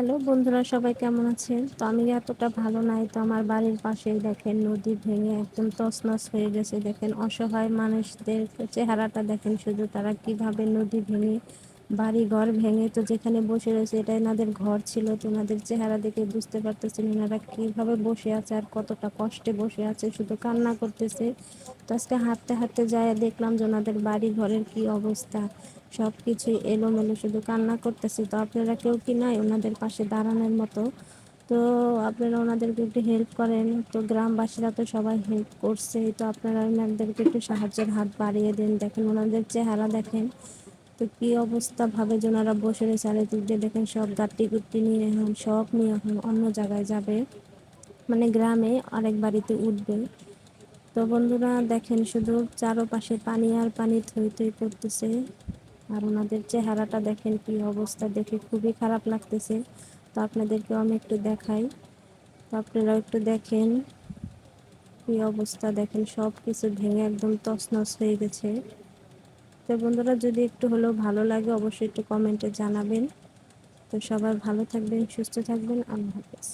Hello বন্ধুরা, সবাই কেমন আছেন? তো আমি এতটা ভালো নাই, তো আমার বাড়ির পাশেই দেখেন নদী ভেঙে একদম তছনছ হয়ে গেছে। দেখেন অসহায় মানুষদের চেহারাটা দেখেন শুধু তারা কীভাবে নদী ভেঙে বাড়ি ঘর ভেঙে তো যেখানে বসে রয়েছে এটা এনাদের ঘর ছিল তো ওনাদের চেহারা দেখে বুঝতে পারতেছেন এনারা কীভাবে বসে আছে আর কতটা কষ্টে বসে আছে, শুধু কান্না করতেছে। তো আজকে হাঁটতে হাঁটতে যায় দেখলাম যে ওনাদের বাড়ি ঘরের কি অবস্থা সব কিছুই এলোমেলো, শুধু কান্না করতেছে। তো আপনারা কেউ কি নাই ওনাদের পাশে দাঁড়ানোর মতো? তো আপনারা ওনাদেরকে একটু হেল্প করেন। তো গ্রামবাসীরা তো সবাই হেল্প করছে। তো আপনারা ওনাদেরকে একটু সাহায্যের হাত বাড়িয়ে দেন। দেখেন ওনাদের চেহারা দেখেন। তো কি অবস্থা? ভাবে যে ওনারা বসে রয়েছে। আর এদিক দেখেন সব গাট্টি গুট্টি নিয়ে এখন, সব নিয়ে এখন অন্য জায়গায় যাবে। মানে গ্রামে আরেক বাড়িতে উঠবে। তো বন্ধুরা, দেখেন শুধু চারোপাশে পানি আর পানি থই থই করতেছে। আর ওনাদের চেহারাটা দেখেন কি অবস্থা, দেখে খুবই খারাপ লাগতেছে। তো আপনাদেরকেও আমি একটু দেখাই। তো আপনারা একটু দেখেন কি অবস্থা। দেখেন সব কিছু ভেঙে একদম তছনছ হয়ে গেছে। তো বন্ধুরা, যদি একটু হলেও ভালো লাগে, অবশ্যই একটু কমেন্টে জানাবেন। তো সবাই ভালো থাকবেন, সুস্থ থাকবেন। আল্লাহ হাফেজ।